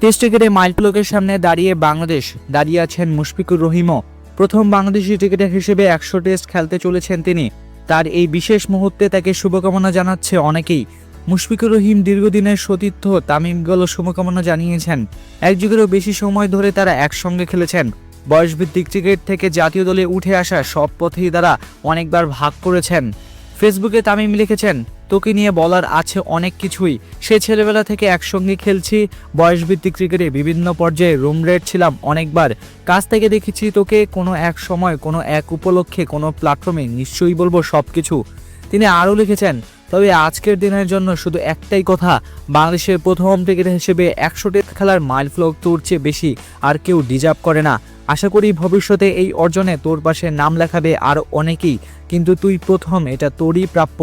Test ক্রিকেটে mile মাইলফলকের সামনে দাঁড়িয়ে বাংলাদেশ, দাঁড়িয়ে আছেন মুশফিকুর রহিমও। প্রথম বাংলাদেশি ক্রিকেটার হিসেবে একশো টেস্ট খেলতে চলেছেন তিনি। তার এই বিশেষ মুহূর্তে তাকে শুভকামনা জানাচ্ছে অনেকেই। মুশফিকুর রহিম দীর্ঘদিনের সতীর্থ তামিম শুভকামনা জানিয়েছেন। এক যুগেরও বেশি সময় ধরে তারা একসঙ্গে খেলেছেন। বয়সভিত্তিক ক্রিকেট থেকে জাতীয় দলে উঠে আসা সব পথেই তারা অনেকবার ভাগ করেছেন। ফেসবুকে তামিম লিখেছেন, তোকে নিয়ে বলার আছে অনেক কিছুই। সে ছেলেবেলা থেকে একসঙ্গে খেলছি, বয়সভিত্তিক ক্রিকেটে বিভিন্ন পর্যায়ে রুম রেট ছিলাম অনেকবার। কাছ থেকে দেখেছি তোকে কোনো এক সময়, কোনো এক উপলক্ষে, কোনো প্ল্যাটফর্মে নিশ্চয়ই বলব সব কিছু তিনি আরও লিখেছেন, তবে আজকের দিনের জন্য শুধু একটাই কথা, বাংলাদেশের প্রথম ক্রিকেটার হিসেবে একশো টেস্ট খেলার মাইল ফ্লক তোর চেয়ে বেশি, আর কেউ ডিজার্ভ করে না। আশা করি ভবিষ্যতে এই অর্জনে তোর পাশে নাম লেখাবে আর অনেকেই, কিন্তু তুই প্রথম, এটা তোরই প্রাপ্য।